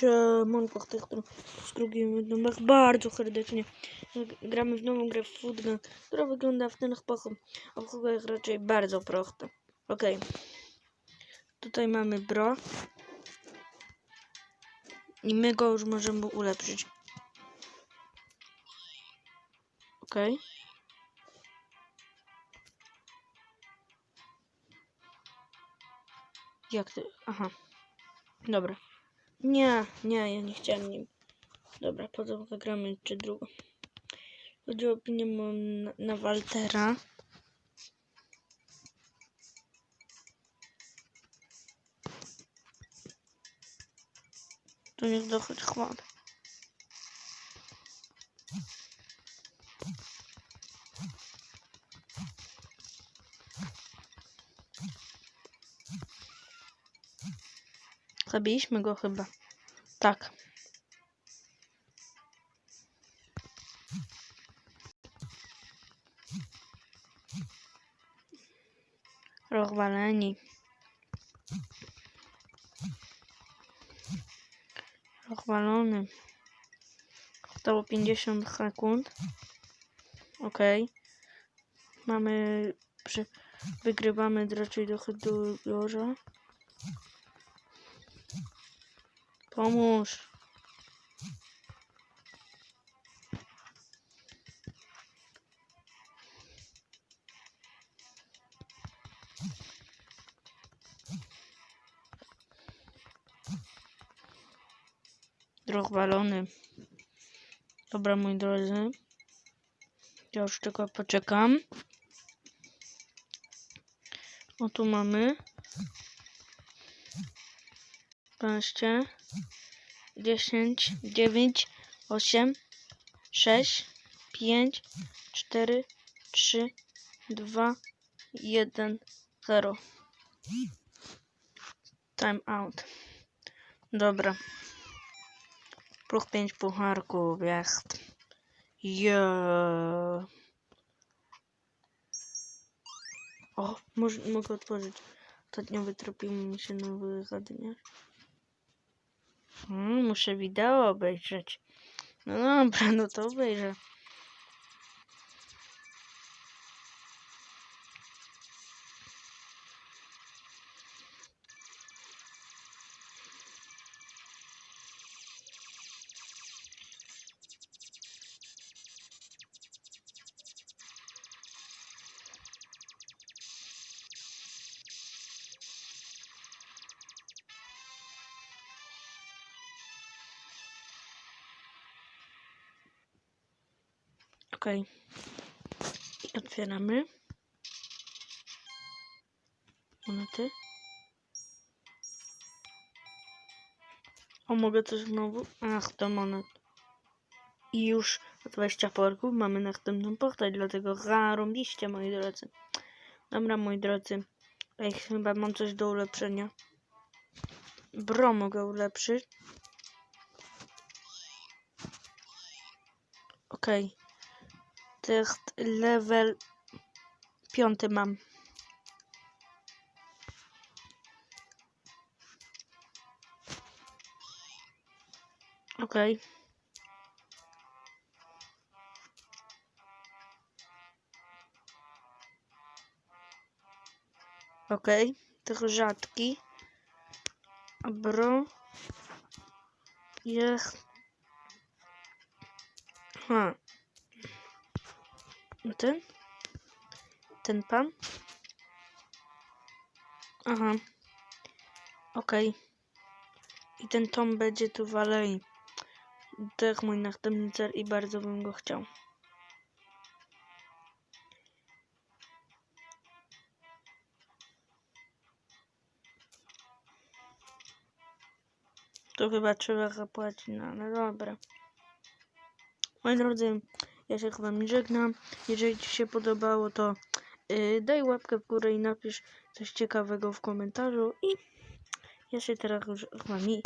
Siemanko, tych, którym skrógimy was bardzo serdecznie. Gramy w nową grę w Footgun, która wygląda w ten sposób, a w jest raczej bardzo prosta. Ok. Tutaj mamy bro. I my go już możemy ulepszyć. Ok. Jak ty? Aha. Dobra. Nie, nie, ja nie chciałem nim. Dobra, potem zagramy czy drugą. Chodzi o opinię na, na Waltera. To niech dochodzi chłop. Zabiliśmy go chyba. Tak. Rozwaleni. Rozwalony. Zostało 50 sekund. Ok. Mamy... Przy... Wygrywamy raczej trochę dużo. Pomóż. Rozwalony. Dobra, moi drodzy. Ja już tylko poczekam. O, tu mamy. 15, 10, 9, 8, 6, 5, 4, 3, 2, 1, 0. Time out. Dobra. Plus 5 pucharków jest. Yeah. O, może, mogę otworzyć. Ostatnio wytropił mi się nowy zadymiarz. Muszę wideo obejrzeć. No dobra, no to obejrzę. I otwieramy. Monety. O, mogę coś znowu? Ach, to monet. I już 20 porków mamy następną postać, dlatego zarąbiście, moi drodzy. Dobra, moi drodzy. Ej, chyba mam coś do ulepszenia. Bro mogę ulepszyć. Okej. Okay. To level piąty mam. Okej. Okay. Okej, okay. tych rzadki. Bro. Jest. Ha. Ten? Ten pan? Aha. Okej. Okay. I ten Tom będzie tu w alei. Jest mój następny cel i bardzo bym go chciał. To chyba trzeba zapłacić, no ale dobra. Moi drodzy, ja się nie żegnam. Jeżeli Ci się podobało, to yy, daj łapkę w górę i napisz coś ciekawego w komentarzu. I ja się teraz już z Wami